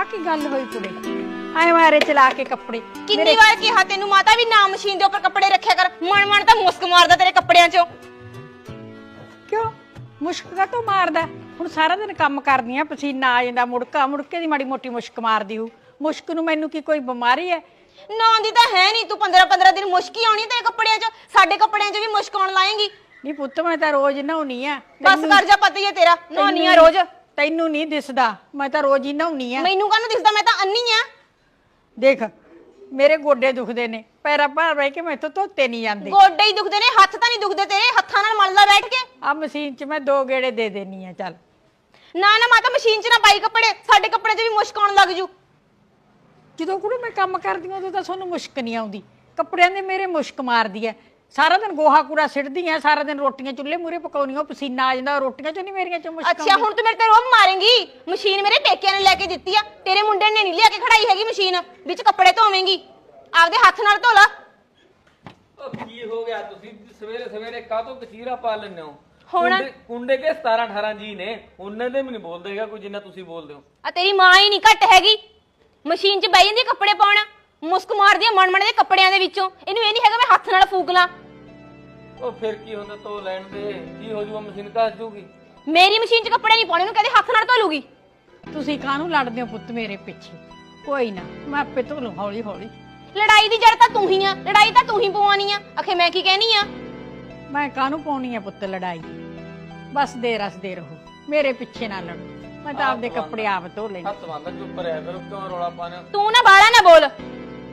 ਆਹ ਕੀ ਗੱਲ ਹੋਈ ਕੁੜੇ? ਐ ਮਾਰੇ ਚਲਾ ਕੇ ਕੱਪੜੇ। ਕਿੰਨੀ ਵਾਰ ਕਿਹਾ ਤੈਨੂੰ ਮਾਤਾ ਵੀ ਨਾ ਮਸ਼ੀਨ ਦੇ ਉੱਪਰ ਕੱਪੜੇ ਰੱਖਿਆ ਕਰ। ਮਨ ਮਨ ਤਾਂ ਮੁਸਕ ਮਾਰਦਾ ਤੇਰੇ ਕੱਪੜਿਆਂ 'ਚੋਂ। ਕਿਉਂ? ਮੁਸ਼ਕ ਕਾ ਤੋਂ ਮਾਰਦਾ? ਹੁਣ ਸਾਰਾ ਦਿਨ ਕੰਮ ਕਰਦੀ ਆ ਪਸੀਨਾ ਆ ਜਾਂਦਾ ਮੁੜਕਾ ਮੁੜਕੇ ਦੀ ਮਾੜੀ ਮੋਟੀ ਮੁਸ਼ਕ ਮਾਰਦੀ ਹੂੰ। ਮੁਸ਼ਕ ਨੂੰ ਮੈਨੂੰ ਕੀ ਕੋਈ ਬਿਮਾਰੀ ਹੈ ਨਾ ਦੀ ਤਾਂ ਹੈ ਨਹੀਂ ਤੂੰ 15 15 ਦਿਨ ਮੁਸ਼ਕੀ ਆਉਣੀ ਤੇਰੇ ਕੱਪੜਿਆਂ 'ਚ। ਸਾਡੇ ਕੱਪੜਿਆਂ 'ਚ ਵੀ ਮੁਸ਼ਕ ਆਉਣ ਲਾਏਂਗੀ। ਨਹੀਂ ਪੁੱਤ ਮੈਂ ਤਾਂ ਰੋਜ਼ ਨਹਾਉਣੀ ਆ। ਬਸ ਕਰ ਜਾ ਪਤਾ ਹੀ ਹੈ ਤੇਰਾ ਨਹਾਉਣੀ ਆ ਰੋਜ਼। ਤੈਨੂੰ ਨਹੀਂ ਦਿਸਦਾ ਮੈਂ ਤਾਂ ਰੋਜ਼ ਹੀ ਨਹਾਉਣੀ ਆ। ਮੈਨੂੰ ਕਾਹਨੂੰ ਦਿਸਦਾ? ਮੈਂ ਤਾਂ ਅੰਨੀ ਆ। ਦੇਖ ਮੇਰੇ ਗੋਡੇ ਦੁਖਦੇ ਨੇ ਪੈਰਾਂ ਭਾਰ ਰਹਿ ਕੇ ਮੈਥੋਂ ਧੋਤੇ ਨਹੀਂ ਜਾਂਦੇ। ਗੋਡੇ ਹੀ ਦੁਖਦੇ ਨੇ ਹੱਥ ਤਾਂ ਨਹੀਂ ਦੁਖਦੇ ਤੇਰੇ ਹੱਥਾਂ ਨਾਲ ਮਲ ਲਾ ਬੈਠ ਕੇ। ਆ ਮਸ਼ੀਨ 'ਚ ਮੈਂ ਦੋ ਗੇੜੇ ਦੇ ਦੇਣੀ ਆ ਚੱਲ। ਨਾ ਨਾ ਮਾਤਾ ਮਸ਼ੀਨ 'ਚ ਨਾ ਪਾਈ ਕੱਪੜੇ ਸਾਡੇ ਕੱਪੜਿਆਂ 'ਚ ਵੀ ਮੁਸ਼ਕ ਆਉਣ ਲੱਗ ਜੂ। ਜਦੋਂ ਕੁੜੇ ਮੈਂ ਕੰਮ ਕਰਦੀ ਹਾਂ ਉਦੋਂ ਤਾਂ ਤੁਹਾਨੂੰ ਮੁਸ਼ਕ ਨਹੀਂ ਆਉਂਦੀ। ਕੱਪੜਿਆਂ ਦੇ ਮੇਰੇ ਮੁਸ਼ਕ ਮਾਰਦੀ ਐ। ਸਾਰਾ ਦਿਨ ਗੋਹਾ ਕੂੜਾ ਸਿੱਟਦੀ ਐ ਸਾਰਾ ਦਿਨ ਰੋਟੀਆਂ ਚੁੱਲ੍ਹੇ ਮੂਰੇ ਪਕਾਉਣੀਆਂ ਪਸੀਨਾ ਆ ਜਾਂਦਾ ਰੋਟੀਆਂ ਚੋਂ ਨਹੀਂ ਮੇਰੀਆਂ ਚੋਂ ਮੁਸ਼ਕ ਅੱਛਾ ਹੁਣ ਤੂੰ ਮੇਰੇ ਤੇ ਰੋਬ ਮਾਰੇਂਗੀ। ਮਸ਼ੀਨ ਮੇਰੇ ਪੇਕਿਆਂ ਨੇ ਲੈ ਕੇ ਦਿੱਤੀ ਆ। ਤੇਰੇ ਮੁੰਡੇ ਨੇ ਨਹੀਂ ਲਿਆ ਕੇ ਖੜਾਈ ਹੈਗੀ ਮਸ਼ੀਨ। ਵਿੱਚ ਕੱਪੜੇ ਧੋਵੇਂਗੀ। ਆਪਦੇ ਹੱਥ ਨਾਲ ਧੋ ਲਾ। ਉਹ ਕੀ ਹੋ ਗਿਆ? ਤੁਸੀਂ ਸਵੇਰੇ ਸਵੇਰੇ ਕਾਹਤੋਂ ਕਚੀਰਾ ਪਾ ਲੈਂਦੇ ਹੋ? ਹੁਣ? ਕੁੰਡੇ- ਕੁੰਡੇ ਕੇ 17 18 ਜੀ ਨੇ। ਉਹਨਾਂ ਦੇ ਵੀ ਨਹੀਂ ਬੋਲਦੇ ਹੈਗਾ ਕੋਈ ਜਿੰਨਾ ਤੁਸੀਂ ਬੋਲਦੇ ਹੋ। ਆ ਤੇਰੀ ਮਾਂ ਹੀ ਨਹੀਂ ਘੱਟ ਹੈਗੀ। ਮਸ਼ੀਨ 'ਚ ਬਹਿ ਜਾਂਦੀ ਆ ਕੱਪੜੇ ਪਾਉਣ। ਮੁਸਕ ਮਾਰਦੀ ਆ ਦੇ ਕੱਪੜਿਆਂ ਦੇ ਵਿੱਚੋਂ। ਇਹਨੂੰ ਇਹ ਨਹੀਂ ਹੈਗਾ ਮੈਂ ਹੱਥ ਨਾਲ ਫੂਕ ਲਾਂ। ਉਹ ਫਿਰ ਕੀ ਹੁੰਦਾ ਧੋ ਲੈਣ ਦੇ? ਕੀ ਹੋ ਜੂਗਾ ਮਸ਼ੀਨ ਘਸ ਜੂਗੀ? ਮੇਰੀ ਮਸ਼ੀਨ 'ਚ ਕੱਪੜੇ ਨਹੀਂ ਪਾਉਣੇ ਉਹਨੂੰ ਕਹਿੰਦੇ ਹੱਥ ਨਾਲ ਧੋ ਲੂਗੀ। ਤੁਸੀਂ ਕਾਹਨੂੰ ਲੜਦੇ ਹੋ ਪੁੱਤ ਮੇਰੇ ਪਿੱਛੇ? ਕੋਈ ਨਾ ਮੈਂ ਆਪੇ ਧੋ ਲੂੰ ਹੌਲੀ ਹੌਲੀ ਲੜਾਈ ਦੀ ਜੜ ਤਾਂ ਤੂੰ ਹੀ ਆ ਲੜਾਈ ਤਾਂ ਤੂੰ ਹੀ ਪਵਾਉਣੀ ਆ। ਅਖੇ ਮੈਂ ਕੀ ਕਹਿਣੀ ਆ? ਮੈਂ ਕਾਹਨੂੰ ਪਾਉਣੀ ਆ ਪੁੱਤ ਲੜਾਈ? ਬਸ ਦੇ ਰਸਦੇ ਰਹੋ ਮੇਰੇ ਪਿੱਛੇ ਨਾ ਲੜੋ। ਮੈਂ ਤਾਂ ਆਪਦੇ ਕੱਪੜੇ ਆਪ ਧੋ ਲੈਂਦੀ ਹੱਥ ਬੰਦਾ ਚੁੱਪ ਰਿਹਾ ਕਰੋ ਕਿਉਂ ਰੌਲਾ ਪਾਣਾ ਤੂੰ ਨਾ ਬਾਲਾ ਨਾ ਬੋਲ।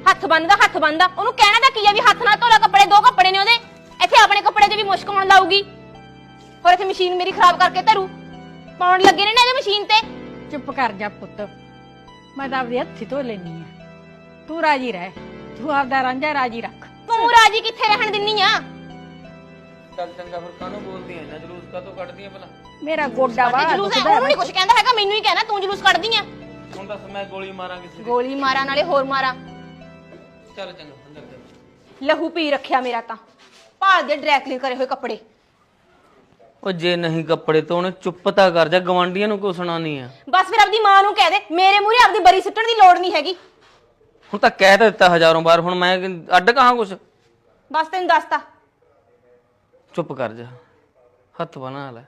ਹੱਥ ਬੰਨਦਾ ਹੱਥ ਬੰਨਦਾ। ਉਹਨੂੰ ਕਹਿਣਾ ਤਾਂ ਕੀ ਆ ਵੀ ਹੱਥ ਨਾਲ ਧੋ ਲੈ ਕੱਪੜੇ ਦੋ ਕੱਪੜੇ ਨੇ ਉਹਦੇ। ਇੱਥੇ ਆਪਣੇ ਕੱਪੜੇ 'ਚ ਵੀ ਮੁਸ਼ਕ ਆਉਣ ਲਾਊਗੀ। ਹੋਰ ਇੱਥੇ ਮਸ਼ੀਨ ਮੇਰੀ ਖਰਾਬ ਕਰਕੇ ਧਰੂ। ਪਾਉਣ ਲੱਗੇ ਨੇ ਨਾ ਇਹਦੇ ਮਸ਼ੀਨ ਤੇ। ਚੁੱਪ ਕਰ ਜਾ ਪੁੱਤ। ਮੈਂ ਤਾਂ ਆਪਦੇ ਹੱਥੀ ਧੋ ਲੈਣੀ ਆ ਤੂੰ ਰਾਜੀ ਰਹਿ। ਤੂੰ ਆਪਦਾ ਰਾਂਝਾ ਰਾਜੀ ਰੱਖ। ਤੂੰ ਰਾਜੀ ਕਿੱਥੇ ਰਹਿਣ ਦਿੰਨੀ ਆ? ਚੱਲ ਚੰਗਾ ਫਿਰ ਕਾਹਨੂੰ ਬੋਲਦੀ ਐ ਨਾ ਜਲੂਸ? ਕਾਹਤੋਂ ਕੱਢਦੀ ਐ ਭਲਾ? ਮੇਰਾ ਗੋਡਾ ਵਾ ਜਲੂਸ ਹੈ ਉਹਨੂੰ ਨਹੀਂ ਕੁਝ ਕਹਿੰਦਾ ਹੈਗਾ ਮੈਨੂੰ ਹੀ ਕਹਿਣਾ ਤੂੰ ਜਲੂਸ ਕੱਢਦੀ ਆ। ਹੁਣ ਦੱਸ ਮੈਂ ਗੋਲੀ ਮਾਰਾਂ ਕਿਸੇ ਦੀ? ਗੋਲੀ ਮਾਰਾਂ ਨਾਲੇ ਹੋਰ ਮਾਰਾਂ। ਚੱਲ ਚੰਗਾ ਅੰਦਰ ਚੱਲ ਲਹੂ ਪੀ ਰੱਖਿਆ ਮੇਰਾ ਤਾਂ। ਭਾਲ ਦੇ ਡਰੈਕਲੀ ਕਰੇ ਹੋਏ ਕੱਪੜੇ। ਉਹ ਜੇ ਨਹੀਂ ਕੱਪੜੇ ਧੋਣੇ ਚੁੱਪ ਤਾਂ ਕਰ ਜਾ ਗਵਾਂਡੀਆਂ ਨੂੰ ਕੋ ਸੁਣਾਣੀ ਆ? ਬਸ ਫਿਰ ਆਪਦੀ ਮਾਂ ਨੂੰ ਕਹਿ ਦੇ ਮੇਰੇ ਮੂਹਰੇ ਆਪਦੀ ਬਰੀ ਸਿੱਟਣ ਦੀ ਲੋੜ ਨਹੀਂ ਹੈਗੀ। ਹੁਣ ਤਾਂ ਕਹਿ ਤਾਂ ਦਿੱਤਾ ਹਜ਼ਾਰਾਂ ਵਾਰ ਹੁਣ ਮੈਂ ਕਿ- ਅੱਡ ਕਹਾਂ ਕੁਛ? ਬਸ ਤੈਨੂੰ ਦੱਸਤਾ। ਚੁੱਪ ਕਰ ਜਾ ਹੱਥ ਬਣਾ ਲੈ।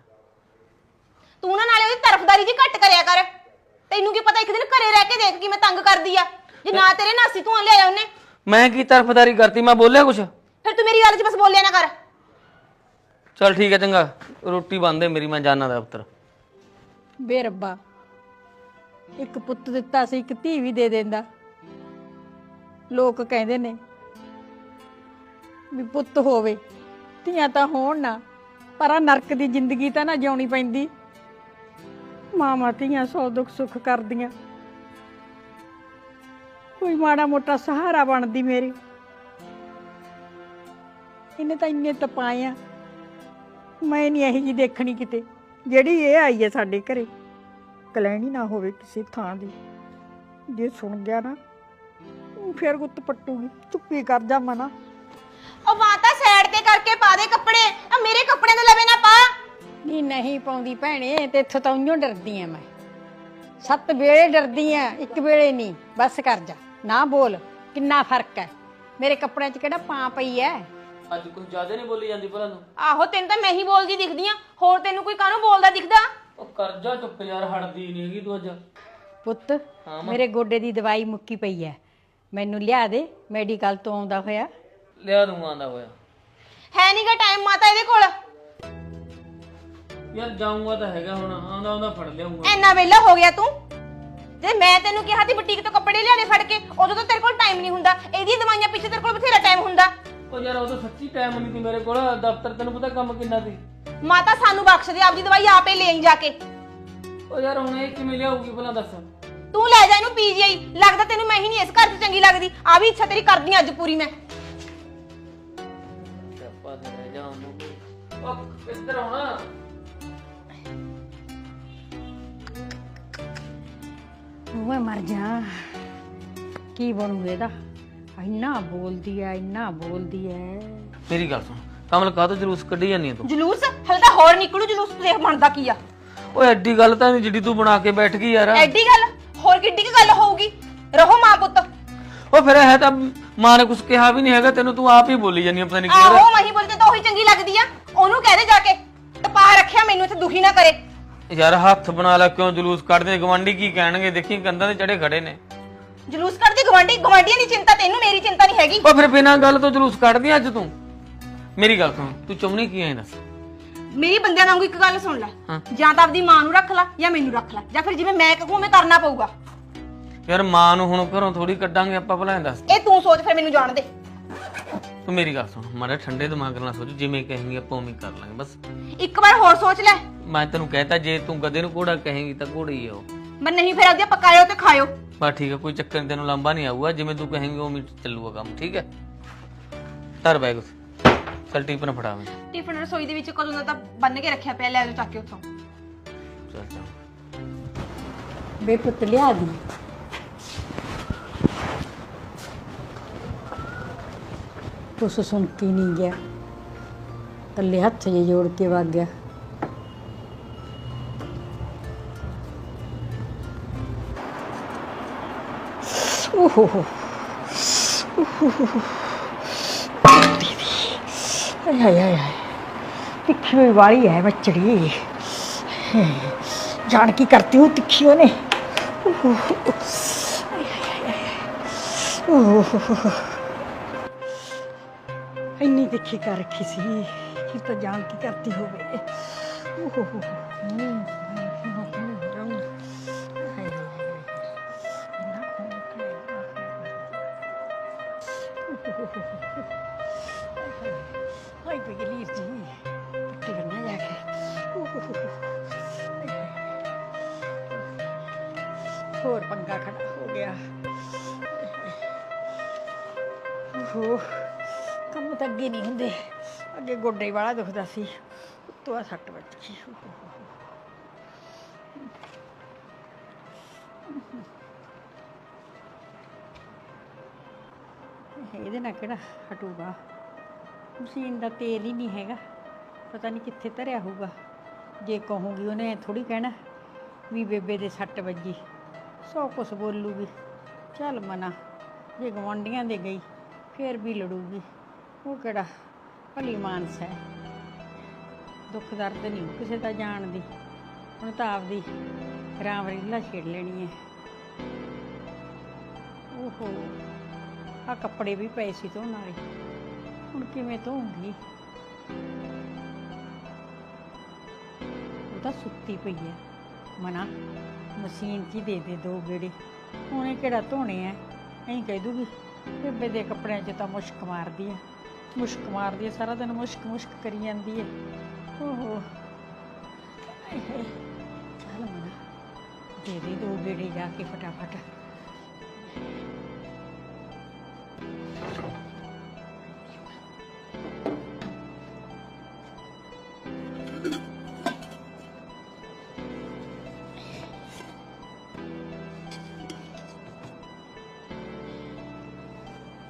ਤੂੰ ਨਾ ਨਾਲੇ ਉਹਦੀ ਤਰਫਦਾਰੀ ਜੀ ਘੱਟ ਕਰਿਆ ਕਰ। ਤੈਨੂੰ ਕੀ ਪਤਾ ਇੱਕ ਦਿਨ ਘਰੇ ਰਹਿ ਕੇ ਦੇਖ ਕਿ ਮੈਂ ਤੰਗ ਕਰਦੀ ਆ? ਜੇ ਨਾ ਤੇਰੇ ਨਾਸੀ ਤੂੰ ਲਿਆਇਆ ਉਹਨੇ। ਮੈਂ ਕੀ ਤਰਫਦਾਰੀ ਕਰਤੀ ਮੈਂ ਬੋਲਿਆ ਕੁਛ? ਫਿਰ ਤੂੰ ਮੇਰੀ ਗੱਲ 'ਚ ਬਸ ਬੋਲਿਆ ਨਾ ਕਰ। ਚੱਲ ਠੀਕ ਹੈ ਚੰਗਾ। ਰੋਟੀ ਬੰਦੇ ਮੇਰੀ ਮੈਂ ਜਾਣਾ ਦਫ਼ਤਰ। ਬੇ ਰੱਬਾ ਇੱਕ ਪੁੱਤ ਦਿੱਤਾ ਸੀ ਇੱਕ ਧੀ ਵੀ ਦੇ ਦਿੰਦਾ। ਲੋਕ ਕਹਿੰਦੇ ਨੇ ਵੀ ਪੁੱਤ ਹੋਵੇ ਧੀਆਂ ਤਾਂ ਹੋਣ ਨਾ ਪਰ ਆ ਨਰਕ ਦੀ ਜ਼ਿੰਦਗੀ ਤਾਂ ਨਾ ਜਿਉਣੀ ਪੈਂਦੀ। ਮਾਵਾਂ ਧੀਆਂ ਸੌ ਦੁੱਖ ਸੁੱਖ ਕਰਦੀਆਂ। ਕੋਈ ਮਾੜਾ ਮੋਟਾ ਸਹਾਰਾ ਬਣਦੀ ਮੇਰੀ। ਇਹਨੇ ਤਾਂ ਇੰਨੇ ਤਪਾਇਆ ਮੈਂ ਨਹੀਂ ਇਹੀ ਜੀ ਦੇਖਣੀ ਕਿਤੇ। ਜਿਹੜੀ ਇਹ ਆਈ ਹੈ ਸਾਡੇ ਘਰੇ ਕਲੈਣੀ ਨਾ ਹੋਵੇ ਕਿਸੇ ਥਾਂ ਦੀ। ਜੇ ਸੁਣ ਗਿਆ ਨਾ ਫਿਰ ਗੁੱਤ ਪੱਟੂਗੀ। ਚੁੱਪੀ ਕਰ ਜਾ ਮਨਾ। ਉਹ ਮਾਤਾ ਸਾਈਡ ਤੇ ਕਰਕੇ ਪਾ ਦੇ ਕੱਪੜੇ। ਆ ਮੇਰੇ ਕੱਪੜਿਆਂ ਦੇ ਲਵੇ ਨਾ ਪਾ। ਨਹੀਂ ਨਹੀਂ ਪਾਉਂਦੀ ਭੈਣੇ ਤੇ ਇੱਥੋਂ ਤਾਂ ਉਈਓ ਡਰਦੀ ਆ ਮੈਂ। ਸੱਤ ਵੇਲੇ ਡਰਦੀ ਆ ਇੱਕ ਵੇਲੇ ਨਹੀਂ ਬਸ ਕਰ ਜਾ। ਨਾ ਬੋਲ ਕਿੰਨਾ ਫ਼ਰਕ ਹੈ ਮੇਰੇ ਕੱਪੜਿਆਂ 'ਚ ਕਿਹੜਾ ਪਾਂ ਪਈ ਐ? ਅੱਜ ਕੁਝ ਜ਼ਿਆਦਾ ਨਹੀਂ ਬੋਲੀ ਜਾਂਦੀ ਭਲਾ ਨੂੰ। ਆਹੋ ਤੈਨੂੰ ਤਾਂ ਮੈਂ ਹੀ ਬੋਲਦੀ ਦਿਖਦੀ ਆ। ਹੋਰ ਤੈਨੂੰ ਕੋਈ ਕਾਹਨੂੰ ਬੋਲਦਾ ਦਿਖਦਾ? ਉਹ ਕਰ ਜਾ ਚੁੱਪ ਯਾਰ ਹਟਦੀ ਨਹੀਂ ਹੈਗੀ ਤੂੰ ਅੱਜ। ਪੁੱਤ ਮੇਰੇ ਗੋਡੇ ਦੀ ਦਵਾਈ ਮੁੱਕੀ ਪਈ ਐ। ਮੈਨੂੰ ਲਿਆ ਦੇ ਮੈਡੀਕਲ ਤੋਂ ਆਉਂਦਾ ਹੋਇਆ। ਲਿਆ ਦੂੰਗਾ ਆਂਦਾ ਹੋਇਆ। ਹੈ ਨਹੀਂਗਾ ਟਾਈਮ ਮਾਤਾ ਇਹਦੇ ਕੋਲ। ਯਾਰ ਜਾਊਂਗਾ ਤਾਂ ਹੈਗਾ ਹੁਣ ਆਂਦਾ ਆਂਦਾ ਫੜ ਲਿਆਉਂਗਾ ਐਨਾ ਵੇਲਾ ਹੋ ਗਿਆ ਤੂੰ? ਜੇ ਮੈਂ ਤੈਨੂੰ ਕਿਹਾ ਸੀ ਬੁਟੀਕ ਤੋਂ ਕੱਪੜੇ ਲਿਆਣੇ ਫੜ ਕੇ ਉਦੋਂ ਤਾਂ ਤੇਰੇ ਕੋਲ ਟਾਈਮ ਨਹੀਂ ਹੁੰਦਾ। ਇਹਦੀਆਂ ਦਵਾਈਆਂ ਪਿੱਛੇ ਤੇਰੇ ਕੋਲ ਬਥੇਰਾ ਟਾਈਮ ਹੁੰਦਾ। ਉਹ ਯਾਰ ਉਹ ਤਾਂ ਸੱਚੀ ਟਾਈਮ ਨਹੀਂ ਸੀ ਮੇਰੇ ਕੋਲ ਦਫ਼ਤਰ ਤੈਨੂੰ ਪਤਾ ਕੰਮ ਕਿੰਨਾ ਸੀ। ਮਾਤਾ ਸਾਨੂੰ ਬਖਸ਼ ਦੇ ਆਪਦੀ ਦਵਾਈ ਆਪੇ ਲੈ ਆਈ ਜਾ ਕੇ। ਉਹ ਯਾਰ ਹੁਣ ਇਹ ਕਿਵੇਂ ਲਿਆਊਗੀ ਭਲਾ ਦੱਸ। ਤੂੰ ਲੈ ਜਾ ਇਹਨੂੰ ਪੀਜੀਆਈ ਲੱਗਦਾ ਤੈਨੂੰ ਮੈਂ ਹੀ ਨਹੀਂ ਇਸ ਘਰ 'ਚ ਚੰਗੀ ਲੱਗਦੀ। ਆ ਵੀ ਇੱਛਾ ਤੇਰੀ ਕਰਦੀ ਆਂ ਅੱਜ ਪੂਰੀ ਮੈਂ। ਚੱਪਾ ਦੇ ਰਹਿ ਜਾ ਉਹਨੂੰ। ਉਹ ਇੱਧਰ ਆਉਣਾ। ਮੈਂ ਮਰ ਜਾ। ਕੀ ਬਣੂ ਇਹਦਾ? ਇੰਨਾ ਬੋਲਦੀ ਐ ਇੰਨਾ ਬੋਲਦੀ ਐ। ਮੇਰੀ ਗੱਲ ਸੁਣ ਕਮਲ ਕਾਹ ਤੋਂ ਜਲੂਸ ਕੱਢੀ ਜਾਂਦੀ ਤੂੰ? ਜਲੂਸ? ਹਲੇ ਤਾਂ ਹੋਰ ਨਿਕਲੂ ਜਲੂਸ ਦੇਖ ਬਣਦਾ ਕੀ ਆ। ਓਏ ਐਡੀ ਗੱਲ ਤਾਂ ਨਹੀਂ ਜਿਹੜੀ ਤੂੰ ਬਣਾ ਕੇ ਬੈਠ ਗਈ ਯਾਰ। ਐਡੀ ਗੱਲ? ਹੋਰ ਕਿੱਡੀ ਕੀ ਗੱਲ ਰਹੋ ਮਾਂ ਪੁੱਤ। ਉਹ ਫਿਰ ਹੈ ਤਾਂ ਮਾਂ ਨੇ ਕੁਝ ਕਿਹਾ ਵੀ ਨਹੀਂ ਹੈਗਾ ਤੈਨੂੰ ਤੂੰ ਆਪ ਹੀ ਬੋਲੀ ਜਾਂਦੀ ਪਤਾ ਨਹੀਂ ਆਹੋ ਕਿਉਂ ਮਹੀ ਬੋਲਦੇ ਤਾਂ ਉਹੀ ਚੰਗੀ ਲੱਗਦੀ ਆ। ਉਹਨੂੰ ਕਹਿ ਦੇ ਜਾ ਕੇ ਤਪਾ ਰੱਖਿਆ ਮੈਨੂੰ ਇੱਥੇ ਦੁਖੀ ਨਾ ਕਰੇ। ਯਾਰ ਹੱਥ ਬਣਾ ਲੈ ਕਿਉਂ ਜਲੂਸ ਕੱਢਦੇ ਗਵਾਂਢੀ ਕੀ ਕਹਿਣਗੇ? ਦੇਖੀ ਕੰਧਾਂ ਤੇ ਚੜੇ ਖੜੇ ਨੇ। ਜਲੂਸ ਕਰਦੀ ਗਵਾਂਢੀ ਗਵਾਂਢੀਆਂ ਦੀ ਚਿੰਤਾ ਤੈਨੂੰ ਮੇਰੀ ਚਿੰਤਾ ਨਹੀਂ ਹੈਗੀ। ਉਹ ਫਿਰ ਬਿਨਾਂ ਗੱਲ ਤੋਂ ਜਲੂਸ ਕੱਢਦੀ ਅੱਜ ਤੂੰ। ਮੇਰੀ ਗੱਲ ਸੁਣ ਤੂੰ ਚਾਹੁੰਦੀ ਕੀ ਐ ਦੱਸ? ਮੇਰੀ ਬੰਦਿਆਂ ਵਾਂਗੂ ਇੱਕ ਗੱਲ ਸੁਣ ਲੈ। ਹਾਂ। ਜਾਂ ਤਾਂ ਆਪਦੀ ਮਾਂ ਨੂੰ ਰੱਖ ਲੈ ਜਾਂ ਮੈਨੂੰ ਰੱਖ ਲੈ। ਜਾਂ ਫਿਰ ਜਿਵੇਂ ਮੈਂ ਕਹੂੰ ਉਵੇਂ ਕਰਨਾ ਪਊਗਾ। ਯਾਰ ਮਾਂ ਨੂੰ ਹੁਣ ਘਰੋਂ ਥੋੜੀ ਕੱਢਾਂਗੇ ਆਪਾਂ ਭਲਾ ਦੱਸ। ਇਹ ਤੂੰ ਸੋਚ ਫਿਰ ਮੈਨੂੰ ਜਾਣ ਦੇ। ਤੂੰ ਮੇਰੀ ਗੱਲ ਸੁਣ ਮਾਰੇ ਠੰਡੇ ਦਿਮਾਗ ਨਾਲ ਸੋਚ ਜਿਵੇਂ ਕਹੇਂਗੀ ਆਪਾਂ ਉਵੇਂ ਕਰ ਲਾਂਗੇ ਬਸ। ਇੱਕ ਵਾਰ ਹੋਰ ਸੋਚ ਲੈ। ਮੈਂ ਤੈਨੂੰ ਕਹਿਤਾ ਜੇ ਤੂੰ ਗਧੇ ਨੂੰ ਘੋੜਾ ਕਹੇਂਗੀ ਤਾਂ ਘੋੜਾ ਹੀ ਆ ਉਹ। ਮੈਂ ਨਹੀਂ ਫਿਰ ਆਪਦੀਆਂ ਪਕਾਇਓ ਤੇ ਖਾਇਓ। ਬਸ ਠੀਕ ਹੈ ਕੋਈ ਚੱਕਰ ਨੀ ਤੈਨੂੰ ਲੰਬਾ ਨਹੀਂ ਆਊਗਾ ਜਿਵੇਂ ਤੂੰ ਕਹੇਂਗੀ ਉਵੇਂ ਚੱਲੂਗਾ ਕੰਮ ਠੀਕ ਹੈ ਧਰ ਬੈਗ ਉਸ ਚੱਲ ਟੀਪਨ ਫੜਾ ਮੈਂ ਟਿਫਨ ਰਸੋਈ ਦੇ ਵਿੱਚ ਕਦੋਂ ਦਾ ਤਾਂ ਬੰਨ ਕੇ ਰੱਖਿਆ ਪਿਆ ਲੈ ਲਓ ਚੱਕ ਕੇ ਉੱਥੋਂ। ਚੱਲ ਚੱਲ। ਬੇ ਪੁੱਤ ਲਿਆ ਦੀ। ਕੁਛ ਸੁਣ ਕੇ ਨਹੀਂ ਗਿਆ। ਥੱਲੇ ਹੱਥ ਜੇ ਜੋੜ ਕੇ ਵਗ ਗਿਆ। तिखी हुई वाली है मछली जान की करती हूँ तिखी होने इन्नी तिखी कर रखी सी तो जान की करती हो गई ਓਹ ਹੋ ਹਾਈ ਬਗਲੀਰ ਜੀ ਪੱਟੀ ਕਰਨਾ ਜਾ ਕੇ ਓਹ ਹੋ ਹੋ ਹੋਰ ਪੰਗਾ ਖੜਾ ਹੋ ਗਿਆ ਹੋ ਕੰਮ ਤਾਂ ਅੱਗੇ ਨਹੀਂ ਹੁੰਦੇ ਅੱਗੇ ਗੋਡੇ ਵਾਲਾ ਦੁਖਦਾ ਸੀ ਉੱਤੋਂ ਆ ਸੱਟ ਵੱਜ ਗਈ ਕਿਹੜਾ ਹਟੂਗਾ? ਮਸ਼ੀਨ ਦਾ ਤੇਲ ਹੀ ਨਹੀਂ ਹੈਗਾ। ਪਤਾ ਨਹੀਂ ਕਿੱਥੇ ਧਰਿਆ ਹੋਊਗਾ। ਜੇ ਕਹੂੰਗੀ ਉਹਨੇ ਥੋੜੀ ਕਹਿਣਾ ਵੀ ਬੇਬੇ ਦੇ ਸੱਟ ਵੱਜੀ। ਸੌ ਕੁਛ ਬੋਲੂਗੀ। ਚੱਲ ਮਨਾ। ਜੇ ਗਵਾਂਢੀਆਂ ਦੇ ਗਈ, ਫੇਰ ਵੀ ਲੜੂਗੀ। ਉਹ ਕਿਹੜਾ ਭਲੀ ਮਾਨਸ ਹੈ। ਦੁੱਖ ਦਰਦ ਨਹੀਂ ਕਿਸੇ ਦਾ ਜਾਣਦੀ ਹੁਣ ਤਾਂ ਆਪਦੀ ਰਾਮ ਰੀਲਾ ਛੇੜ ਲੈਣੀ ਹੈ। ਓਹੋ। ਆ ਕੱਪੜੇ ਵੀ ਪਏ ਸੀ ਧੋਣ ਵਾਲੇ। ਹੁਣ ਕਿਵੇਂ ਧੋਉਂਗੀ ਉਹ ਤਾਂ ਸੁੱਤੀ ਪਈ ਹੈ ਮਨਾ, ਮਸ਼ੀਨ 'ਚ ਹੀ ਦੇ ਦੇ ਦੋ ਗੇੜੇ। ਉਹਨੇ ਕਿਹੜਾ ਧੋਣੇ ਐ? ਐਂ ਕਹਿ ਦੂਗੀ, ਬੇਬੇ ਦੇ ਕੱਪੜਿਆਂ 'ਚ ਤਾਂ ਮੁਸ਼ਕ ਮਾਰਦੀ ਐ। ਮੁਸ਼ਕ ਮਾਰਦੀ ਐ, ਸਾਰਾ ਦਿਨ ਮੁਸ਼ਕ ਮੁਸ਼ਕ ਕਰੀ ਜਾਂਦੀ ਐ। ਓਹੋ। ਚੱਲ ਮਨਾ, ਦੇ ਦੇ ਦੋ ਗੇੜੇ ਜਾ ਕੇ ਫਟਾਫਟ।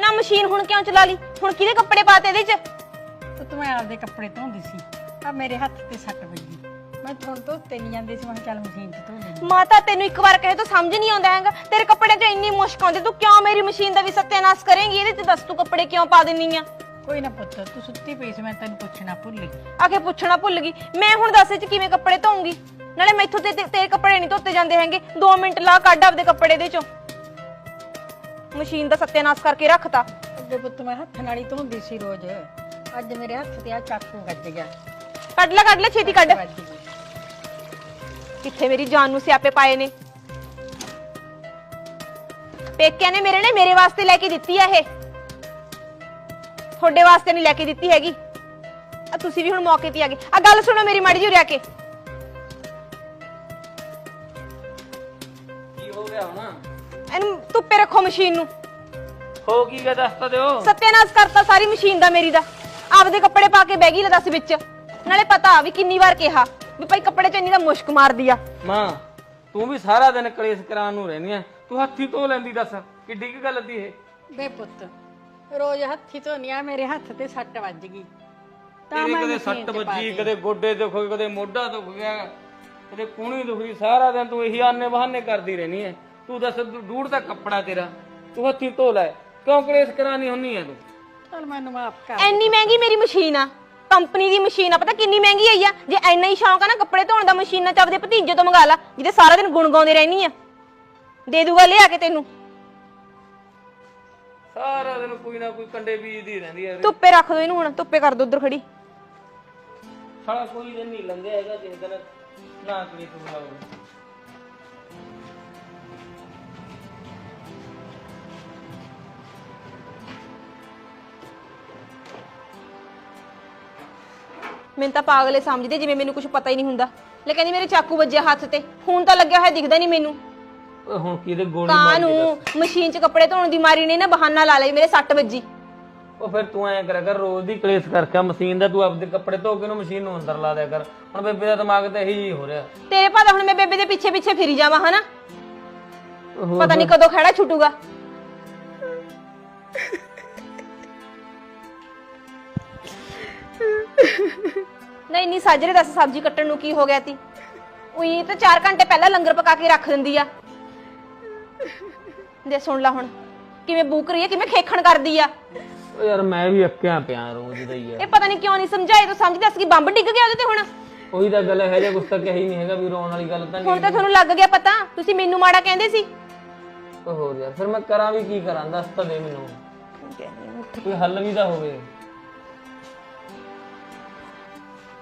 ਨਾ ਮਸ਼ੀਨ ਹੁਣ ਕਿਉਂ ਚਲਾ ਲਈ? ਹੁਣ ਕਿਹਦੇ ਕੱਪੜੇ ਪਾਤੇ ਇਹਦੇ 'ਚ? ਤੂੰ ਮੈਂ ਆਪਦੇ ਕੱਪੜੇ ਧੋਂਦੀ ਸੀ। ਆ ਮੇਰੇ ਹੱਥ ਤੇ ਸੱਟ ਵੱਜੀ। ਮੈਂ ਤੋਂ ਧੋਤੇ ਨਹੀਂ ਜਾਂਦੇ ਸੀ ਮੈਂ ਕਿਹਾ ਚੱਲ ਮਸ਼ੀਨ 'ਚ ਧੋ ਲੈਂਦੀ ਮਾਤਾ ਤੈਨੂੰ ਇੱਕ ਵਾਰ ਕਹੇ ਤਾਂ ਸਮਝ ਨਹੀਂ ਆਉਂਦਾ ਹੈਗਾ। ਤੇਰੇ ਕੱਪੜਿਆਂ 'ਚ ਇੰਨੀ ਮੁਸ਼ਕ ਆਉਂਦੀ ਤੂੰ ਕਿਉਂ ਮੇਰੀ ਮਸ਼ੀਨ ਦਾ ਵੀ ਸੱਤਿਆਨਾਸ਼ ਕਰੇਂਗੀ? ਇਹਦੇ 'ਚ ਦੱਸ ਤੂੰ ਕੱਪੜੇ ਕਿਉਂ ਪਾ ਦਿੰਨੀ ਆ? ਕੋਈ ਨਾ ਪੁੱਤ ਤੂੰ ਸੁੱਤੀ ਪਈ ਸੀ ਮੈਂ ਤੈਨੂੰ ਪੁੱਛਣਾ ਭੁੱਲ ਗਈ। ਆਖੇ ਪੁੱਛਣਾ ਭੁੱਲ ਗਈ। ਮੈਂ ਹੁਣ ਦੱਸ ਇਹ 'ਚ ਕਿਵੇਂ ਕੱਪੜੇ ਧੋਉਂਗੀ ਨਾਲੇ ਮੈਥੋਂ ਤੇ ਤੇ- ਤੇਰੇ ਕੱਪੜੇ ਨਹੀਂ ਧੋਤੇ ਜਾਂਦੇ ਹੈਗੇ। 2 ਮਿੰਟ ਲਾ ਕੱਢ ਆਪਦੇ ਕੱਪੜੇ ਦੇ 'ਚੋਂ। ਮਸ਼ੀਨ ਦਾ ਸੱਤਿਆਨਾਸ਼ ਕਰਕੇ ਰੱਖਤਾ। ਅੱਗੇ ਪੁੱਤ ਮੈਂ ਹੱਥ ਨਾਲ ਹੀ ਧੋਂਦੀ ਸੀ ਰੋਜ਼। ਅੱਜ ਮੇਰੇ ਹੱਥ ਤੇ ਆ ਚਾਕੂ ਵੱਜ ਗਿਆ। ਕੱਢ ਲੈ ਕੱਢ ਲੈ ਛੇਤੀ ਕੱਢ। ਵੱਜ ਗਈ ਕਿੱਥੇ ਮੇਰੀ ਜਾਨ ਨੂੰ ਸਿਆਪੇ ਪਾਏ ਨੇ? ਪੇਕਿਆਂ ਨੇ ਮੇਰੇ ਨੇ ਮੇਰੇ ਵਾਸਤੇ ਲੈ ਕੇ ਦਿੱਤੀ ਆ ਇਹ। ਤੁਹਾਡੇ ਵਾਸਤੇ ਨਹੀਂ ਲੈ ਕੇ ਦਿੱਤੀ ਹੈਗੀ। ਆ ਤੁਸੀਂ ਵੀ ਹੁਣ ਮੌਕੇ ਤੇ ਆ ਗਏ। ਆ ਗੱਲ ਸੁਣੋ ਮੇਰੀ ਮਾੜੀ ਜਿਹੀ ਉਰੇ ਆ ਕੇ ਕੀ ਹੋ ਗਿਆ ਹੁਣ? ਇਹਨੂੰ ਧੁੱਪੇ ਰੱਖੋ ਮਸ਼ੀਨ ਨੂੰ। ਹੋ ਕੀ ਗਿਆ ਦੱਸ ਤਾਂ ਦਿਓ। ਸਤਿਆਨਾਸ਼ ਕਰਤਾ ਸਾਰੀ ਮਸ਼ੀਨ ਦਾ ਮੇਰੀ ਦਾ। ਆਪਦੇ ਕੱਪੜੇ ਪਾ ਕੇ ਬਹਿ ਗਈ ਲੈ ਦੱਸ ਵਿੱਚ। ਨਾਲੇ ਪਤਾ ਵੀ ਕਿੰਨੀ ਵਾਰ ਕਿਹਾ ਵੀ ਭਾਈ ਕੱਪੜੇ ਚ ਇੰਨੀ ਦਾ ਮੁਸ਼ਕ ਮਾਰਦੀ ਆ। ਮਾਂ ਤੂੰ ਵੀ ਸਾਰਾ ਦਿਨ ਕਲੇਸ਼ ਕਰਾਉਣ ਨੂੰ ਰਹਿੰਦੀ ਐ ਤੂੰ ਹੱਥੀ ਧੋ ਲੈਂਦੀ ਦੱਸ ਕਿੱਡੀ ਕੀ ਗੱਲ ਦੀ ਇਹ? ਬੇ ਪੁੱਤ ਰੋਜ਼ ਹੱਥੀ ਧੋਨੀਆਂ ਮੇਰੇ ਹੱਥ ਤੇ ਸੱਟ ਵੱਜ ਗਈ। ਤਾਂ ਤੇਰੇ ਮੈਂ ਕਦੇ ਸੱਟ ਵੱਜੀ। ਕਦੇ ਗੋਡੇ ਦੁਖ ਗਏ ਕਦੇ ਮੋਢਾ ਦੁਖ ਗਿਆ ਕਦੇ ਕੂਣੀ ਦੁਖ ਗਈ। ਸਾਰਾ ਦਿਨ ਤੂੰ ਇਹੀ ਆਨੇ ਬਹਾਨੇ ਕਰਦੀ ਰਹਿਨੀ ਐ। ਤੂੰ ਦੱਸ ਦੂ- ਦੂਰ ਦਾ ਕੱਪੜਾ ਤੇਰਾ। ਤੂੰ ਹੱਥੀ ਧੋ ਲੈ। ਕਿਉਂ ਕਲੇਸ਼ ਕਰਾਣੀ ਹੁੰਨੀ ਐ ਤੂੰ? ਚੱਲ ਮੈਨੂੰ ਮਾਫ ਕਰ ਐਨੀ ਮਹਿੰਗੀ ਮੇਰੀ ਮਸ਼ੀਨ ਆ। ਕੰਪਨੀ ਦੀ ਮਸ਼ੀਨ ਆ। ਪਤਾ ਕਿੰਨੀ ਮਹਿੰਗੀ ਆਈ ਆ? ਜੇ ਐਨਾ ਹੀ ਸ਼ੌਂਕ ਆ ਨਾ ਕੱਪੜੇ ਧੋਣ ਦਾ ਮਸ਼ੀਨਾਂ ਚ ਆਪਦੇ ਭਤੀਜੇ ਤੋਂ ਮੰਗਾ ਲਾ ਜਿਹਦੇ ਸਾਰਾ ਦਿਨ ਗੁਣ ਗਾਉਂਦੇ ਰਹਿਣੀ ਆ। ਦੇ ਦੂਗਾ ਲਿਆ ਕੇ ਤੈਨੂੰ। ਸਾਰਾ ਦਿਨ ਕੋਈ ਨਾ ਕੋਈ ਕੰਡੇ ਬੀਜਦੀ ਰਹਿੰਦੀ ਐ। ਧੁੱਪੇ ਰੱਖ ਦੋ ਇਹਨੂੰ ਹੁਣ ਧੁੱਪੇ ਕਰ ਦੋ ਉਧਰ ਖੜੀ। ਸਾਲਾ ਕੋਈ ਦਿਨ ਨਹੀਂ ਲੰਘਿਆ ਹੈਗਾ ਜਿਸ ਦਿਨ ਨਾ ਕਲੇਸ਼ ਹੋਇਆ ਹੋਵੇ ਮੈਨੂੰ ਤਾਂ ਪਾਗਲੇ ਸਮਝਦੇ ਜਿਵੇਂ ਮੈਨੂੰ ਕੁਝ ਪਤਾ ਹੀ ਨਹੀਂ ਹੁੰਦਾ। ਲੈ ਕਹਿੰਦੀ ਮੇਰੇ ਚਾਕੂ ਵੱਜਿਆ ਹੱਥ ਤੇ। ਖੂਨ ਤਾਂ ਲੱਗਿਆ ਹੋਇਆ ਦਿਖਦਾ ਨਹੀਂ ਮੈਨੂੰ। ਓਏ ਹੁਣ ਕਿਹਦੇ ਗੋਲੀ ਕਾਂ ਮਾਰੀ ਨੂੰ ਮਸ਼ੀਨ 'ਚ ਕੱਪੜੇ ਧੋਣ ਦੀ ਮਾਰੀ ਨੇ ਨਾ ਬਹਾਨਾ ਲਾ ਲਈ ਮੇਰੇ ਸੱਟ ਵੱਜੀ। ਉਹ ਫਿਰ ਤੂੰ ਐਂ ਕਰਿਆ ਕਰ ਰੋਜ਼ ਦੀ ਕਲੇਸ਼ ਕਰਕੇ ਮਸ਼ੀਨ ਦਾ ਤੂੰ ਆਪਦੇ ਕੱਪੜੇ ਧੋ ਕੇ ਉਹਨੂੰ ਮਸ਼ੀਨ ਨੂੰ ਅੰਦਰ ਲਾ ਦਿਆ ਕਰ। ਹੁਣ ਬੇਬੇ ਦਾ ਦਿਮਾਗ ਤਾਂ ਇਹੀ ਜਿਹੀ ਹੋ ਰਿਹਾ। ਤੇਰੇ ਭਾਦਾ ਹੁਣ ਮੈਂ ਬੇਬੇ ਦੇ ਪਿੱਛੇ ਪਿੱਛੇ ਫਿਰੀ ਜਾਵਾਂ ਹਨਾ? ਹੋਰ ਪਤਾ ਨਹੀਂ ਕਦੋਂ ਖੜਾ ਛੁੱਟੂਗਾ। ਨਹੀਂ ਨਹੀਂ ਸਾਜਰੇ ਦੱਸ ਸਬਜ਼ੀ ਕੱਟਣ ਨੂੰ ਕੀ ਹੋ ਗਿਆ ਤੀ? ਉਹੀ ਤਾਂ 4 ਘੰਟੇ ਪਹਿਲਾਂ ਲੰਗਰ ਪਕਾ ਕੇ ਰੱਖ ਦਿੰਦੀ ਆ। ਦੇ ਸੁਣ ਲੈ ਹੁਣ ਕਿਵੇਂ ਬੂਕ ਰਹੀ ਹੈ ਕਿਵੇਂ ਖੇਖਣ ਕਰਦੀ ਆ? ਓ ਯਾਰ ਮੈਂ ਵੀ ਅੱਕਿਆ ਪਿਆ ਰੋਜ਼ ਦਾ ਹੀ ਆ। ਇਹ ਪਤਾ ਨਹੀਂ ਕਿਉਂ ਨਹੀਂ ਸਮਝਾਏ ਤੂੰ ਸਮਝਦੀ ਦੱਸ ਕਿ ਬੰਬ ਡਿੱਗ ਗਿਆ ਉਹਦੇ ਤੇ ਹੁਣ? ਉਹੀ ਤਾਂ ਗੱਲ ਹੈ ਜੇ ਕੁਛ ਤਾਂ ਕਹੀ ਨਹੀਂ ਹੈਗਾ ਵੀ ਰੋਣ ਵਾਲੀ ਗੱਲ ਤਾਂ ਹੁਣ ਨਹੀਂ ਤਾਂ ਤੁਹਾਨੂੰ ਲੱਗ ਗਿਆ ਪਤਾ ਤੁਸੀਂ ਮੈਨੂੰ ਮਾੜਾ ਕਹਿੰਦੇ ਸੀ। ਓ ਹੋਰ ਯਾਰ ਫਿਰ ਮੈਂ ਕਰਾਂ ਵੀ ਕੀ ਕਰਾਂ ਦੱਸ ਤਾਂ ਦੇ ਮੈਨੂੰ। ਕੋਈ ਹੱਲ ਵੀ ਤਾਂ ਹੋਵੇ।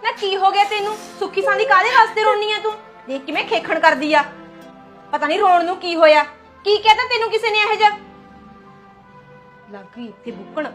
ਨਾ ਕੀ ਹੋ ਗਿਆ ਤੈਨੂੰ? ਸੁੱਖੀ ਸਾਂਦੀ ਕਾਹਦੇ ਵਾਸਤੇ ਰੋਣੀ ਆ ਤੂੰ? ਦੇਖ ਕਿਵੇਂ ਖੇਖਣ ਕਰਦੀ ਆ। ਪਤਾ ਨਹੀਂ ਰੋਣ ਨੂੰ ਕੀ ਹੋਇਆ। ਕੀ ਕਹਤਾ ਤੈਨੂੰ ਕਿਸੇ ਨੇ ਇਹ ਜਿਹਾ? ਲੱਗ ਗਈ ਇੱਥੇ ਬੁੱਕਣ।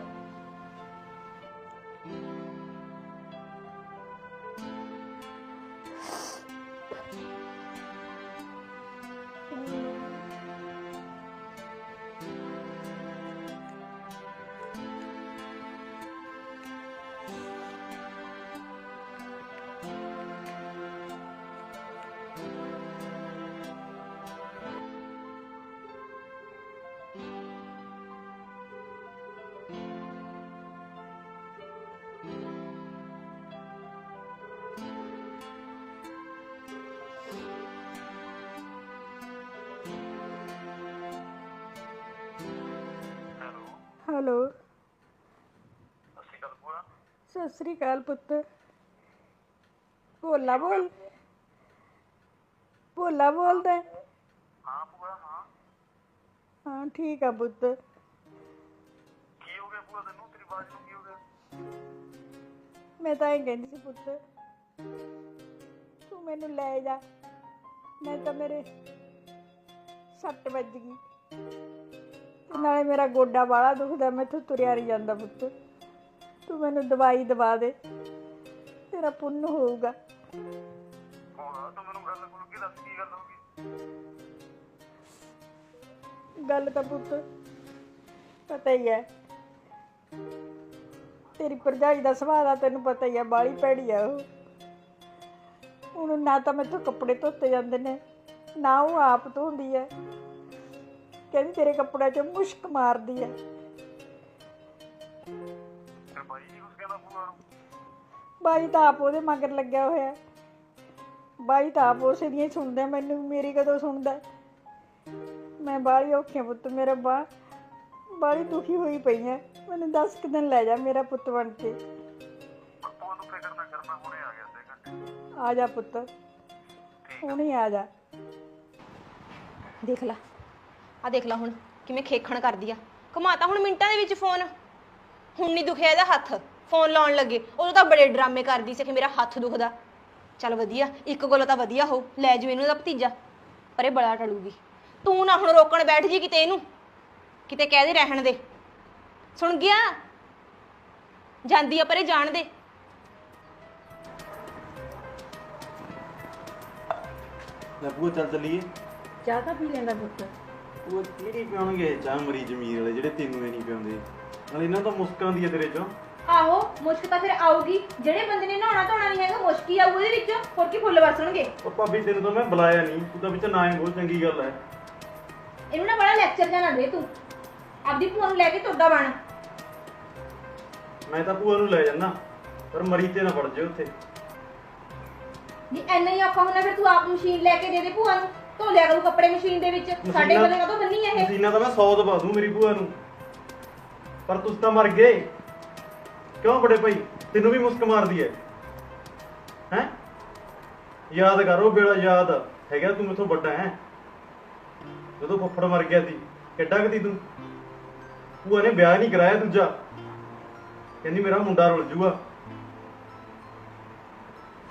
ਹੈਲੋ। ਸਤਿ ਸ੍ਰੀ ਅਕਾਲ ਪੁੱਤ। ਭੋਲਾ ਬੋਲ। ਭੋਲਾ ਬੋਲਦਾ। ਹਾਂ ਭੂਆ ਹਾਂ। ਹਾਂ ਠੀਕ ਆ ਪੁੱਤ। ਕੀ ਹੋ ਗਿਆ ਭੂਆ ਤੈਨੂੰ? ਤੇਰੀ ਆਵਾਜ਼ ਨੂੰ ਕੀ ਹੋ ਗਿਆ? ਮੈਂ ਤਾਂ ਇਹ ਕਹਿੰਦੀ ਸੀ ਪੁੱਤ ਤੂੰ ਮੈਨੂੰ ਲੈ ਜਾ। ਮੈਂ ਤਾਂ ਮੇਰੇ ਸੱਟ ਵੱਜ ਗਈ। ਤੇ ਨਾਲੇ ਮੇਰਾ ਗੋਡਾ ਬਾਲਾ ਦੁਖਦਾ ਮੈਥੋਂ ਤੁਰਿਆ ਨਹੀਂ ਜਾਂਦਾ ਪੁੱਤ। ਤੂੰ ਮੈਨੂੰ ਦਵਾਈ ਦਵਾ ਦੇ ਤੇਰਾ ਪੁੰਨ ਹੋਊਗਾ। ਹਾਂ ਤੂੰ ਮੈਨੂੰ ਗੱਲ ਕੋਲ ਕੀ ਦੱਸ ਕੀ ਗੱਲ ਹੋ ਗਈ? ਗੱਲ ਤਾਂ ਪੁੱਤ ਪਤਾ ਹੀ ਹੈ। ਤੇਰੀ ਭਰਜਾਈ ਦਾ ਸੁਭਾਅ ਦਾ ਤੈਨੂੰ ਪਤਾ ਹੀ ਹੈ ਬਾਲੀ ਭੈੜੀ ਆ ਉਹ। ਉਹਨੂੰ ਨਾ ਤਾਂ ਮੈਥੋਂ ਕੱਪੜੇ ਧੋਤੇ ਜਾਂਦੇ ਨੇ ਨਾ ਉਹ ਆਪ ਧੋਂਦੀ ਹੈ। ਕਹਿੰਦੀ ਤੇਰੇ ਕੱਪੜਿਆਂ 'ਚ ਮੁਸ਼ਕ ਮਾਰਦੀ ਹੈ ਫਿਰ ਬਾਈ ਜੀ ਕੁਝ ਕਹਿੰਦਾ ਭੂਆ ਨੂੰ ਬਾਈ ਤਾਂ ਆਪ ਉਹਦੇ ਮਗਰ ਲੱਗਿਆ ਹੋਇਆ। ਬਾਈ ਤਾਂ ਆਪ ਉਸੇ ਦੀਆਂ ਹੀ ਸੁਣਦਾ ਮੈਨੂੰ ਮੇਰੀ ਕਦੋਂ ਸੁਣਦਾ। ਮੈਂ ਬਾਲੀ ਔਖੀ ਹਾਂ ਪੁੱਤ ਮੇਰਾ ਬਾ ਬਾਲੀ ਦੁਖੀ ਹੋਈ ਪਈ ਹੈ ਮੈਨੂੰ 10 ਕੁ ਦਿਨ ਲੈ ਜਾ ਮੇਰਾ ਪੁੱਤ ਬਣ ਕੇ। ਭੂਆ ਨੂੰ ਫਿਕਰ ਨਾ ਕਰ ਮੈਂ ਹੁਣੇ ਆ ਗਿਆ ਅੱਧੇ ਘੰਟੇ। ਆ ਜਾ ਪੁੱਤ ਹੁਣੇ ਆ ਜਾ। ਦੇਖ ਲੈ ਆ ਦੇਖ ਲੈ ਹੁਣ ਕਿਵੇਂ ਖੇਖਣ ਕਰਦੀ ਆ। ਘੁਮਾਤਾ ਹੁਣ ਮਿੰਟਾਂ ਦੇ ਵਿੱਚ ਫੋਨ। ਹੁਣ ਨਹੀਂ ਦੁਖਿਆ ਇਹਦਾ ਹੱਥ। ਫੋਨ ਲਾਉਣ ਲੱਗੇ। ਉਦੋਂ ਤਾਂ ਬੜੇ ਡਰਾਮੇ ਕਰਦੀ ਸੀ ਕਿ ਮੇਰਾ ਹੱਥ ਦੁਖਦਾ। ਚੱਲ ਵਧੀਆ ਇੱਕ ਗੋਲਾ ਤਾਂ ਵਧੀਆ ਹੋ ਲੈ ਜੂ ਇਹਨੂੰ ਦਾ ਭਤੀਜਾ। ਪਰ ਇਹ ਬੜਾ ਟਲੂਗੀ। ਤੂੰ ਨਾ ਹੁਣ ਰੋਕਣ ਬੈਠ ਜੀ ਕਿਤੇ ਇਹਨੂੰ। ਕਿਤੇ ਕਹਿ ਦੇ ਰਹਿਣ ਦੇ। ਸੁਣ ਗਿਆ? ਜਾਂਦੀ ਆ ਪਰੇ ਜਾਣ ਦੇ। ਲੈ ਚੱਲ ਚੱਲੀਏ। ਚਾਹ ਤਾਂ ਪੀ ਲੈਂਦਾ ਪੁੱਤ। ਉਹ ਕਿਹੜੀ ਪਿਉਣਗੇ ਚਾਹ ਮਰੀ ਜ਼ਮੀਰ ਵਾਲੇ ਜਿਹੜੇ ਤੈਨੂੰ ਇਹ ਨਹੀਂ ਪਿਉਂਦੇ ਨਾਲ ਇਹਨਾਂ ਤਾਂ ਮੁਸਕਾਂ ਦੀ ਹੈ ਤੇਰੇ ਚੋਂ। ਆਹੋ ਮੁਸ਼ਕ ਤਾਂ ਫਿਰ ਆਊਗੀ। ਜਿਹੜੇ ਬੰਦੇ ਨੇ ਨਹਾਉਣਾ ਧੋਣਾ ਨਹੀਂ ਹੈਗਾ ਮੁਸ਼ਕ ਹੀ ਆਊ ਉਹਦੇ ਵਿੱਚ। ਹੋਰ ਕੀ ਫੁੱਲ ਵਰਸਣਗੇ? ਉਹ ਭਾਬੀ ਤੈਨੂੰ ਤਾਂ ਮੈਂ ਬੁਲਾਇਆ ਨਹੀਂ। ਤੂੰ ਤਾਂ ਵਿੱਚ ਨਾ ਹੀ ਬਹੁਤ ਚੰਗੀ ਗੱਲ ਹੈ। ਇਹਨੂੰ ਨਾ ਬੜਾ ਲੈਕਚਰ ਜਾਣਾ ਦੇ ਤੂੰ। ਆਪਦੀ ਭੂਆ ਨੂੰ ਲੈ ਕੇ ਤੁਰਦਾ ਬਣ। ਮੈਂ ਤਾਂ ਭੂਆ ਨੂੰ ਲੈ ਜਾਣਾ ਪਰ ਮਰੀ ਤੇ ਨਾ ਵੜ ਜੇ ਉੱਥੇ। ਜੇ ਐਨਾ ਹੀ ਔਖਾ ਹੁੰਦਾ ਫਿਰ ਤੂੰ ਆਪ ਮਸ਼ੀਨ ਲੈ ਕੇ ਦੇ ਦੇ ਭੂਆ ਨੂੰ। ਧੋ ਲਿਆ ਕਰੂ ਕੱਪੜੇ ਮਸ਼ੀਨ ਦੇ ਵਿੱਚ। ਸਾਡੇ ਮਸ਼ੀਨਾਂ- ਕੋਲੇ ਕਦੋਂ ਬੰਨੀ ਇਹ? ਮਸ਼ੀਨਾਂ ਤਾਂ ਮੈਂ 100 ਦਵਾ ਦੂੰ ਮੇਰੀ ਭੂਆ ਨੂੰ। ਪਰ ਤੁਸੀਂ ਤਾਂ ਮਰ ਗਏ। ਕਿਉਂ ਬੜੇ ਭਾਈ? ਤੈਨੂੰ ਵੀ ਮੁਸਕ ਮਾਰਦੀ ਹੈ ਹੈ? ਯਾਦ ਕਰੋ ਬੇੜਾ ਯਾਦ। ਹੈਗਾ ਤੂੰ ਮੇਥੋਂ ਵੱਡਾ ਹੈ? ਜਦੋਂ ਫੁੱਫੜ ਮਰ ਗਿਆ ਸੀ ਕਿੱਡਾ ਕੁ ਤੀ ਤੂੰ? ਭੂਆ ਨੇ ਵਿਆਹ ਨਹੀਂ ਕਰਾਇਆ ਦੂਜਾ। ਕਹਿੰਦੀ ਮੇਰਾ ਮੁੰਡਾ ਰੁੱਲ ਜੂਗਾ।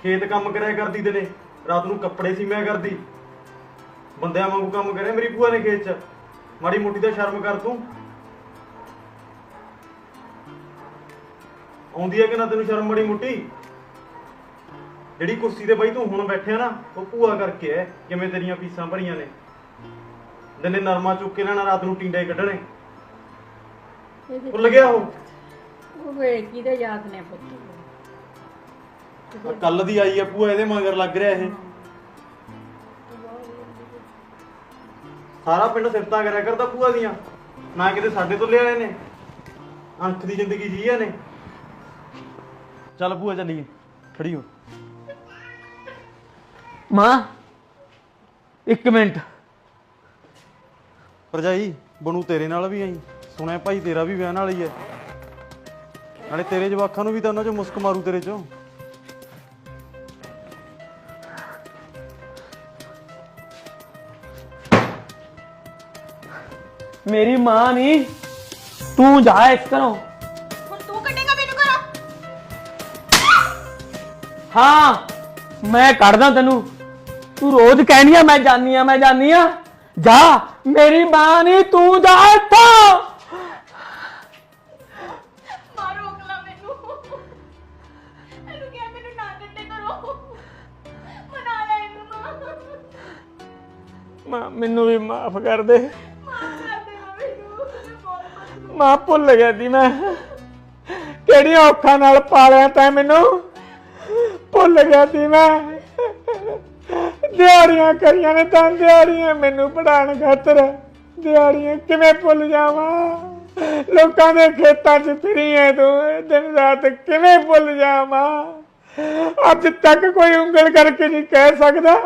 ਖੇਤ ਕੰਮ ਕਰਿਆ ਕਰਦੀ ਤੇ ਨੇ ਰਾਤ ਨੂੰ ਕੱਪੜੇ ਸੀ ਮੈਂ ਕਰਦੀ। ਬੰਦਿਆਂ ਵਾਂਗੂ ਕੰਮ ਕਰਿਆ ਮੇਰੀ ਭੂਆ ਨੇ ਖੇਤ 'ਚ। ਮਾੜੀ ਮੋਟੀ ਤਾਂ ਸ਼ਰਮ ਕਰ ਤੂੰ। ਆਉਂਦੀ ਹੈ ਕਿ ਨਾ ਤੈਨੂੰ ਸ਼ਰਮ ਮਾੜੀ ਮੋਟੀ? ਜਿਹੜੀ ਕੁਰਸੀ ਤੇ ਬਈ ਤੂੰ ਹੁਣ ਬੈਠਿਆ ਨਾ ਉਹ ਭੂਆ ਕਰਕੇ ਹੈ ਕਿਵੇਂ ਤੇਰੀਆਂ ਫੀਸਾਂ ਭਰੀਆਂ ਨੇ। ਦਿਨੇ ਨਰਮਾ ਚੁੱਕ ਕੇ ਲੈਣਾ ਰਾਤ ਨੂੰ ਟਿੰਡੇ ਕੱਢਣੇ। ਭੁੱਲ ਗਿਆ ਉਹ? ਉਹ ਵੇ ਕਿਹਦੇ ਯਾਦ ਨੇ ਪੁੱਤ। ਕੱਲ ਦੀ ਆਈ ਹੈ ਭੂਆ ਇਹਦੇ ਮਗਰ ਲੱਗ ਰਿਹਾ ਇਹ। ਸਾਰਾ ਪਿੰਡ ਸਿਫਤਾਂ ਕਰਿਆ ਕਰਦਾ ਭੂਆ ਦੀਆਂ। ਨਾ ਕਿਤੇ ਸਾਡੇ ਤੋਂ ਲਿਆਏ ਨੇ। ਅੰਤ ਦੀ ਜ਼ਿੰਦਗੀ ਜੀਆ ਨੇ। ਚੱਲ ਭੂਆ ਚੱਲੀਏ। ਖੜੀ ਹੋ। ਮਾਂ ਇੱਕ ਮਿੰਟ। ਭਰਜਾਈ ਬਣੂ ਤੇਰੇ ਨਾਲ ਵੀ ਆਈ। ਸੁਣਿਆ ਭਾਈ ਤੇਰਾ ਵੀ ਵਿਆਹ ਨਾਲ ਹੀ ਹੈ। ਨਾਲੇ ਤੇਰੇ ਜਵਾਕਾਂ ਨੂੰ ਵੀ ਤਾਂ ਉਹਨਾਂ ਚੋਂ ਮੁਸਕ ਮਾਰੂ ਤੇਰੇ ਚੋਂ। ਮੇਰੀ ਮਾਂ ਨਹੀਂ ਤੂੰ ਜਾ ਇਸ ਘਰੋਂ। ਹੁਣ ਤੂੰ ਕੱਢੇਗਾ ਮੈਨੂੰ ਘਰੋਂ? ਹਾਂ ਮੈਂ ਕੱਢਦਾ ਤੈਨੂੰ। ਤੂੰ ਰੋਜ਼ ਕਹਿਨੀ ਆ ਮੈਂ ਜਾਨੀ ਆ ਮੈਂ ਜਾਨੀ ਆ। ਜਾ ਮੇਰੀ ਮਾਂ ਨਹੀਂ ਤੂੰ ਜਾ ਇੱਥੋਂ। ਮਾਂ ਰੋਕ ਲਾ ਮੈਨੂੰ। ਇਹਨੂੰ ਕਿਹਾ ਮੈਨੂੰ ਨਾ ਕੱਢੇ ਘਰੋਂ। ਮਨਾ ਲੈ ਇਹਨੂੰ। ਮਾਂ ਮਾਂ ਮੈਨੂੰ ਵੀ ਮਾਫ ਕਰ ਦੇ। ਮਾਂ ਭੁੱਲ ਗਿਆ ਸੀ ਮੈਂ। ਕਿਹੜੀਆਂ ਔਖਾਂ ਨਾਲ ਪਾਲਿਆ ਤੈਂ ਮੈਨੂੰ? ਭੁੱਲ ਗਿਆ ਸੀ ਮੈਂ। ਦਿਹਾੜੀਆਂ ਕਰੀਆਂ ਨੇ ਤਾਂ ਦਿਹਾੜੀਆਂ ਮੈਨੂੰ ਪੜਾਉਣ ਖਾਤਰ। ਦਿਹਾੜੀਆਂ ਕਿਵੇਂ ਭੁੱਲ ਜਾਵਾਂ? ਲੋਕਾਂ ਦੇ ਖੇਤਾਂ 'ਚ ਫਿਰੀ ਐ ਤੂੰ, ਦਿਨ ਰਾਤ ਕਿਵੇਂ ਭੁੱਲ ਜਾਵਾਂ? ਅੱਜ ਤੱਕ ਕੋਈ ਉਂਗਲ ਕਰਕੇ ਨਹੀਂ ਕਹਿ ਸਕਦਾ।